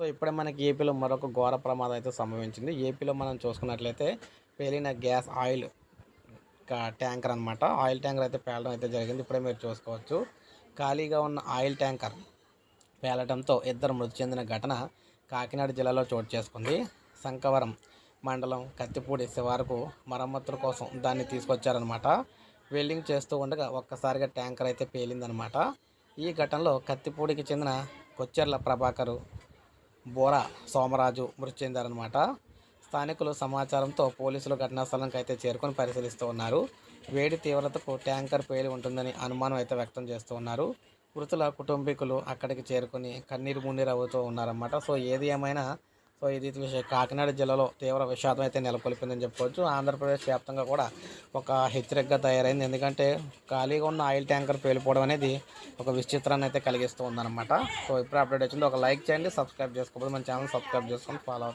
So ఇప్పుడే మనకి ఏపీలో మరొక ఘోర ప్రమాదం అయితే సంభవించింది. ఏపీలో మనం చూసుకున్నట్లయితే పేలిన గ్యాస్ ఆయిల్ ట్యాంకర్ అనమాట ఆయిల్ ట్యాంకర్ అయితే పేలడం అయితే జరిగింది. ఇప్పుడే మీరు చూసుకోవచ్చు. ఖాళీగా ఉన్న ఆయిల్ ట్యాంకర్ పేలటంతో ఇద్దరు మృతి చెందిన ఘటన కాకినాడ జిల్లాలో చోటు చేసుకుంది. శంకవరం మండలం కత్తిపూడి శివారుకు మరమ్మతుల కోసం దాన్ని తీసుకొచ్చారనమాట వెల్డింగ్ చేస్తూ ఉండగా ఒక్కసారిగా ట్యాంకర్ అయితే పేలిందనమాట ఈ ఘటనలో కత్తిపూడికి చెందిన కొచ్చెర్ల ప్రభాకరు బోర సోమరాజు మృతి చెందారనమాట స్థానికులు సమాచారంతో పోలీసులు ఘటనా అయితే చేరుకొని పరిశీలిస్తూ ఉన్నారు. వేడి తీవ్రతకు ట్యాంకర్ పేలి ఉంటుందని అనుమానం అయితే వ్యక్తం చేస్తూ ఉన్నారు. మృతుల కుటుంబీకులు అక్కడికి చేరుకొని కన్నీరు మున్నీరు అవుతూ ఉన్నారన్నమాట. సో ఏది ఏమైనా సో ఇది కాకినాడ జిల్లాలో తీవ్ర విషాదం అయితే నెలకొల్పిందని చెప్పుకోవచ్చు. ఆంధ్రప్రదేశ్ వ్యాప్తంగా కూడా ఒక హెచ్చరికగా తయారైంది. ఎందుకంటే ఖాళీగా ఉన్న ఆయిల్ ట్యాంకర్ పేలిపోవడం అనేది ఒక విచిత్రాన్ని అయితే కలిగిస్తూ ఉందన్నమాట. సో ఇప్పుడు అప్డేట్ వచ్చింది. ఒక లైక్ చేయండి సబ్స్క్రైబ్ చేసుకోకపోతే మన ఛానల్ సబ్స్క్రైబ్ చేసుకొని ఫాలో